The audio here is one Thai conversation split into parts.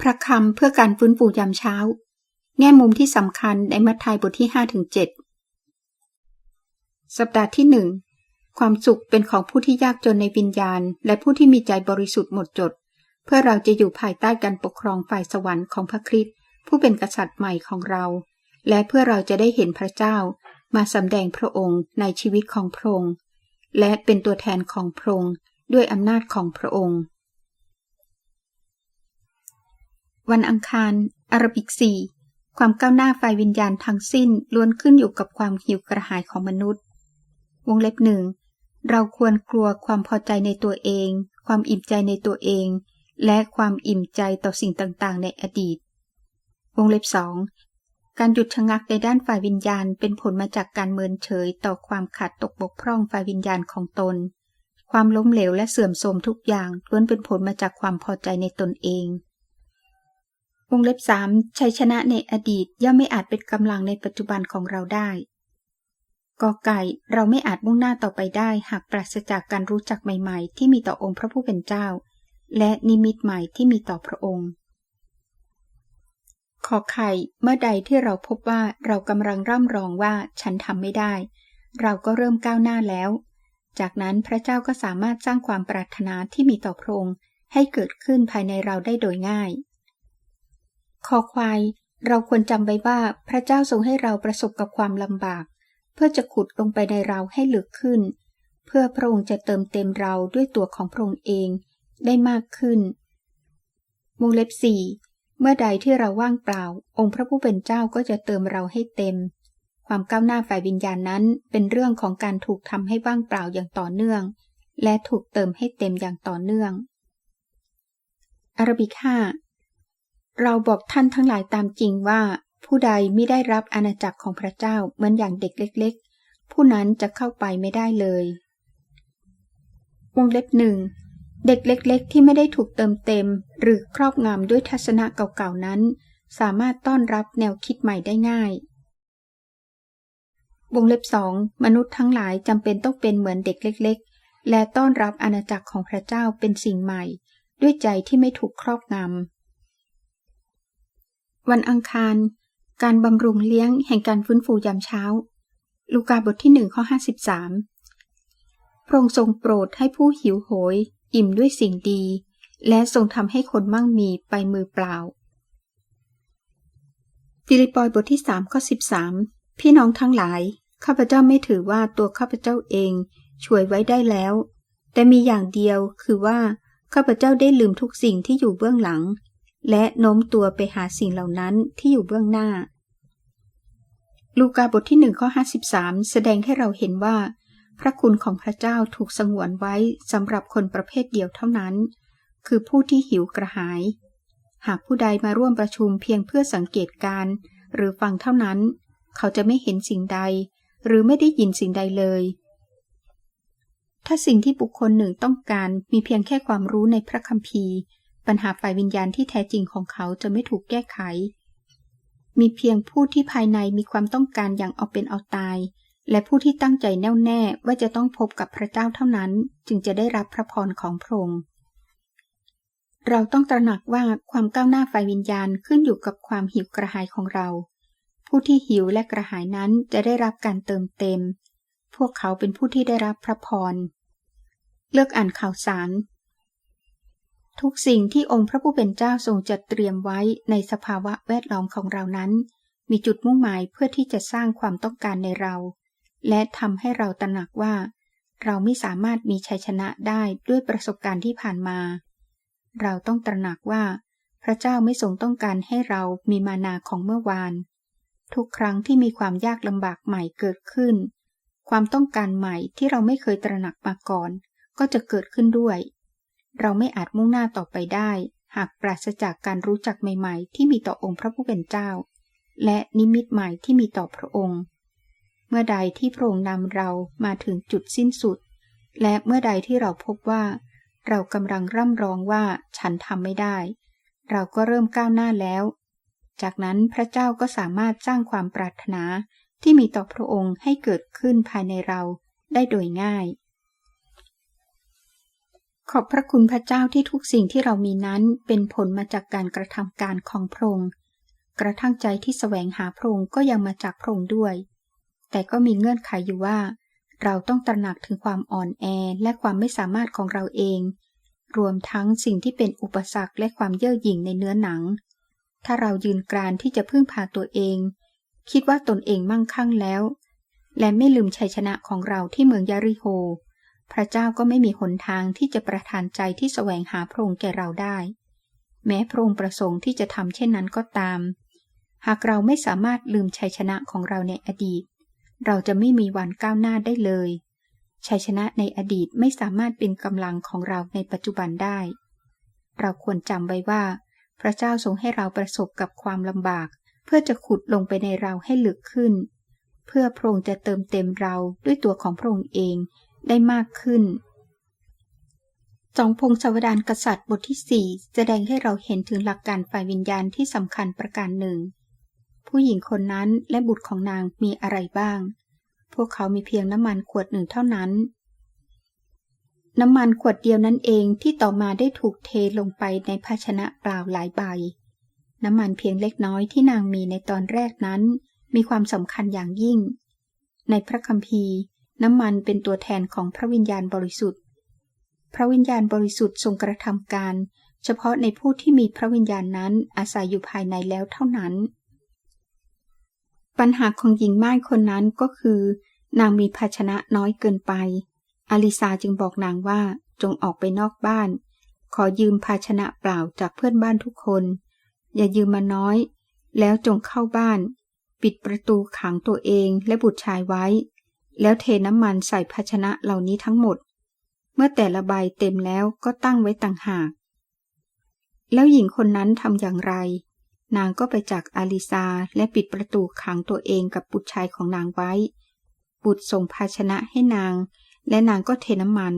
พระคำเพื่อการฟื้นฟูยามเช้า แง่มุมที่สำคัญในมัทธิวบทที่5ถึง7สัปดาห์ที่หนึ่งความสุขเป็นของผู้ที่ยากจนในวิญญาณ และผู้ที่มีใจบริสุทธิ์หมดจด เพื่อเราจะอยู่ภายใต้การปกครองฝ่ายสวรรค์ของพระคริสต์ผู้เป็นกษัตริย์ใหม่ของเรา และเพื่อเราจะได้เห็นพระเจ้า มาสำแดงพระองค์ในชีวิตของพระองค์และเป็นตัวแทนของพระองค์ด้วยอำนาจของพระองค์ วันอังคาร อารบิกสี่ความก้าวหน้าฝ่ายวิญญาณทั้งสิ้นล้วนขึ้นอยู่กับความหิวกระหายของมนุษย์ วงเล็บหนึ่งเราควรกลัวความพอใจในตัวเอง ความอิ่มใจในตัวเอง และความอิ่มใจต่อสิ่งต่างๆ ในอดีต วงเล็บสองการหยุดชะงักในด้านฝ่ายวิญญาณเป็นผลมาจากการเมินเฉยต่อความขาดตกบกพร่องฝ่ายวิญญาณของตน ความล้มเหลวและเสื่อมโทรมทุกอย่างล้วนเป็นผลมาจากความพอใจในตนเอง วงเล็บสามชัยชนะในอดีตย่อมไม่อาจเป็นกำลังในปัจจุบันของเราได้กอไก่เราไม่อาจมุ่งหน้าต่อไปได้หากปราศจากการรู้จักใหม่ๆ ที่มีต่อองค์พระผู้เป็นเจ้า และนิมิตใหม่ที่มีต่อพระองค์ขอไข่เมื่อใดที่เราพบว่าเรากำลังร่ำรองว่าฉันทำไม่ได้ เราก็เริ่มก้าวหน้าแล้ว จากนั้นพระเจ้าก็สามารถสร้างความปรารถนาที่มีต่อพระองค์ให้เกิดขึ้นภายในเราได้โดยง่าย คอควาย เราควรจำไว้ว่าพระเจ้าทรงให้เราประสบกับความลำบาก เพื่อจะขุดลงไปในเราให้ลึกขึ้น เพื่อพระองค์จะเติมเต็มเราด้วยตัวของพระองค์เองได้มากขึ้นวงเล็บสี่เมื่อใดที่เราว่างเปล่า องค์พระผู้เป็นเจ้าก็จะเติมเราให้เต็ม ความก้าวหน้าฝ่ายวิญญาณนั้น เป็นเรื่องของการถูกทำให้ว่างเปล่าอย่างต่อเนื่อง และถูกเติมให้เต็มอย่างต่อเนื่อง อารบิก้า เราบอกท่านทั้งหลายตามจริงว่า ผู้ใดไม่ได้รับอาณาจักรของพระเจ้าเหมือนอย่างเด็กเล็ก ๆ ผู้นั้นจะเข้าไปไม่ได้เลย วงเล็บหนึ่งเด็กเล็ก ๆ ที่ไม่ได้ถูกเติมเต็ม หรือครอบงำด้วยทัศนะเก่าๆนั้น สามารถต้อนรับแนวคิดใหม่ได้ง่าย วงเล็บสองมนุษย์ทั้งหลายจำเป็นต้องเป็นเหมือนเด็กเล็ก ๆ และต้อนรับอาณาจักรของพระเจ้าเป็นสิ่งใหม่ ด้วยใจที่ไม่ถูกครอบงำ วันอังคาร การบำรุงเลี้ยงแห่งการฟื้นฟูยามเช้า ลูกาบทที่หนึ่งข้อห้าสิบสามพระองค์ทรงโปรดให้ผู้หิวโหย อิ่มด้วยสิ่งดี และทรงทำให้คนมั่งมีไปมือเปล่า ฟิลิปปอยบทที่สามข้อสิบสามพี่น้องทั้งหลาย ข้าพเจ้าไม่ถือว่าตัวข้าพเจ้าเอง ช่วยไว้ได้แล้ว แต่มีอย่างเดียวคือว่า ข้าพเจ้าได้ลืมทุกสิ่งที่อยู่เบื้องหลัง และโน้มตัวไปหาสิ่งเหล่านั้นที่อยู่เบื้องหน้า ลูกาบทที่หนึ่งข้อห้าสิบสามแสดงให้เราเห็นว่า พระคุณของพระเจ้าถูกสงวนไว้สำหรับคนประเภทเดียวเท่านั้น คือผู้ที่หิวกระหาย หากผู้ใดมาร่วมประชุมเพียงเพื่อสังเกตการหรือฟังเท่านั้น เขาจะไม่เห็นสิ่งใด หรือไม่ได้ยินสิ่งใดเลย ถ้าสิ่งที่บุคคลหนึ่งต้องการมีเพียงแค่ความรู้ในพระคัมภีร์ ปัญหาฝ่ายวิญญาณที่แท้จริงของเขาจะไม่ถูกแก้ไข มีเพียงผู้ที่ภายในมีความต้องการอย่างเอาเป็นเอาตาย และผู้ที่ตั้งใจแน่วแน่ว่าจะต้องพบกับพระเจ้าเท่านั้น จึงจะได้รับพระพรของพระองค์เราต้องตระหนักว่าความก้าวหน้าฝ่ายวิญญาณขึ้นอยู่กับความหิวกระหายของเรา ผู้ที่หิวและกระหายนั้นจะได้รับการเติมเต็ม พวกเขาเป็นผู้ที่ได้รับพระพร เลือกอ่านข่าวสาร ทุกสิ่งที่องค์พระผู้เป็นเจ้าทรงจัดเตรียมไว้ในสภาวะแวดล้อมของเรานั้น มีจุดมุ่งหมายเพื่อที่จะสร้างความต้องการในเรา และทำให้เราตระหนักว่า เราไม่สามารถมีชัยชนะได้ด้วยประสบการณ์ที่ผ่านมา เราต้องตระหนักว่า พระเจ้าไม่ทรงต้องการให้เรามีมานาของเมื่อวาน ทุกครั้งที่มีความยากลำบากใหม่เกิดขึ้น ความต้องการใหม่ที่เราไม่เคยตระหนักมาก่อน ก็จะเกิดขึ้นด้วย เราไม่อาจมุ่งหน้าต่อไปได้ หากปราศจากการรู้จักใหม่ ๆ ที่มีต่อองค์พระผู้เป็นเจ้า และนิมิตใหม่ที่มีต่อพระองค์ เมื่อใดที่พระองค์นำเรามาถึงจุดสิ้นสุด และเมื่อใดที่เราพบว่า เรากำลังร่ำร้องว่าฉันทำไม่ได้ เราก็เริ่มก้าวหน้าแล้ว จากนั้นพระเจ้าก็สามารถสร้างความปรารถนาที่มีต่อพระองค์ให้เกิดขึ้นภายในเราได้โดยง่าย ขอบพระคุณพระเจ้าที่ทุกสิ่งที่เรามีนั้นเป็นผลมาจากการกระทำการของพระองค์กระทั่งใจที่แสวงหาพระองค์ก็ยังมาจากพระองค์ด้วย แต่ก็มีเงื่อนไขอยู่ว่า เราต้องตระหนักถึงความอ่อนแอและความไม่สามารถของเราเอง รวมทั้งสิ่งที่เป็นอุปสรรคและความเย่อหยิ่งในเนื้อหนัง ถ้าเรายืนกรานที่จะพึ่งพาตัวเอง คิดว่าตนเองมั่งคั่งแล้ว และไม่ลืมชัยชนะของเราที่เมืองยาริโฮ พระเจ้าก็ไม่มีหนทางที่จะประทานใจที่แสวงหาพระองค์แก่เราได้ แม้พระองค์ประสงค์ที่จะทำเช่นนั้นก็ตาม หากเราไม่สามารถลืมชัยชนะของเราในอดีต เราจะไม่มีวันก้าวหน้าได้เลย ชัยชนะในอดีตไม่สามารถเป็นกำลังของเราในปัจจุบันได้ เราควรจำไว้ว่า พระเจ้าทรงให้เราประสบกับความลำบาก เพื่อจะขุดลงไปในเราให้ลึกขึ้น เพื่อพระองค์จะเติมเต็มเราด้วยตัวของพระองค์เอง ได้มากขึ้น จองพงศาวดารกษัตริย์บทที่ 4 แสดงให้เราเห็นถึงหลักการฝ่ายวิญญาณที่สำคัญประการหนึ่ง ผู้หญิงคนนั้นและบุตรของนางมีอะไรบ้าง พวกเขามีเพียงน้ำมันขวดหนึ่งเท่านั้น น้ำมันขวดเดียวนั้นเองที่ต่อมาได้ถูกเทลงไปในภาชนะเปล่าหลายใบ น้ำมันเพียงเล็กน้อยที่นางมีในตอนแรกนั้น มีความสำคัญอย่างยิ่งในพระคัมภีร์ น้ำมันเป็นตัวแทนของพระวิญญาณบริสุทธิ์ พระวิญญาณบริสุทธิ์ทรงกระทำการ เฉพาะในผู้ที่มีพระวิญญาณนั้นอาศัยอยู่ภายในแล้วเท่านั้น ปัญหาของหญิงม่ายคนนั้นก็คือ นางมีภาชนะน้อยเกินไป อลิซาจึงบอกนางว่าจงออกไปนอกบ้าน ขอยืมภาชนะเปล่าจากเพื่อนบ้านทุกคน อย่ายืมมาน้อย แล้วจงเข้าบ้าน ปิดประตูขังตัวเองและบุตรชายไว้ แล้วเทน้ำมันใส่ภาชนะเหล่านี้ทั้งหมด เมื่อแต่ละใบเต็มแล้วก็ตั้งไว้ต่างหาก แล้วหญิงคนนั้นทำอย่างไร นางก็ไปจากอาลิซาและปิดประตูขังตัวเองกับบุตรชายของนางไว้ บุตรส่งภาชนะให้นาง และนางก็เทน้ำมัน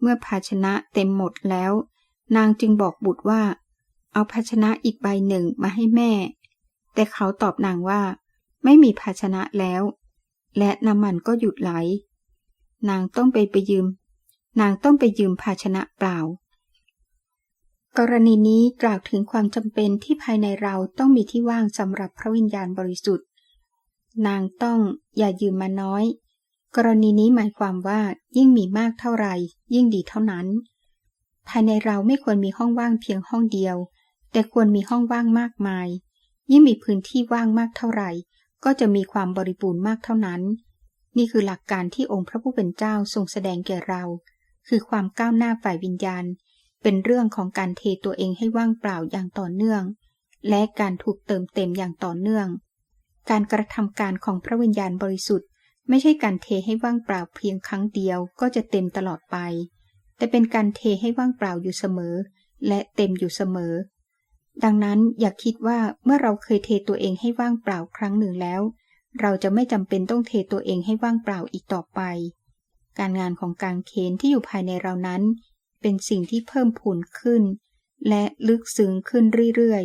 เมื่อภาชนะเต็มหมดแล้ว นางจึงบอกบุตรว่า เอาภาชนะอีกใบหนึ่งมาให้แม่ แต่เขาตอบนางว่า ไม่มีภาชนะแล้ว และน้ำมันก็หยุดไหล นางต้องไปไปยืม นางต้องไปยืมภาชนะเปล่า กรณีนี้กล่าวถึงความจำเป็นที่ภายในเราต้องมีที่ว่างสำหรับพระวิญญาณบริสุทธิ์ นางต้องอย่ายืมมาน้อย กรณีนี้หมายความว่ายิ่งมีมากเท่าไหร่ยิ่งดีเท่านั้น ภายในเราไม่ควรมีห้องว่างเพียงห้องเดียว แต่ควรมีห้องว่างมากมาย ยิ่งมีพื้นที่ว่างมากเท่าไหร่ ก็จะมีความบริบูรณ์มากเท่านั้น นี่คือหลักการที่องค์พระผู้เป็นเจ้าทรงแสดงแก่เรา คือความก้าวหน้าฝ่ายวิญญาณ เป็นเรื่องของการเทตัวเองให้ว่างเปล่าอย่างต่อเนื่อง และการถูกเติมเต็มอย่างต่อเนื่อง การกระทำการของพระวิญญาณบริสุทธิ์ ไม่ใช่การเทให้ว่างเปล่าเพียงครั้งเดียวก็จะเต็มตลอดไป แต่เป็นการเทให้ว่างเปล่าอยู่เสมอ และเต็มอยู่เสมอ ดังนั้นอย่าคิดว่าเมื่อเราเคยเทตัวเองให้ว่างเปล่าครั้งหนึ่งแล้ว เราจะไม่จำเป็นต้องเทตัวเองให้ว่างเปล่าอีกต่อไป การงานของการเคนที่อยู่ภายในเรานั้น เป็นสิ่งที่เพิ่มพูนขึ้น และลึกซึ้งขึ้นเรื่อย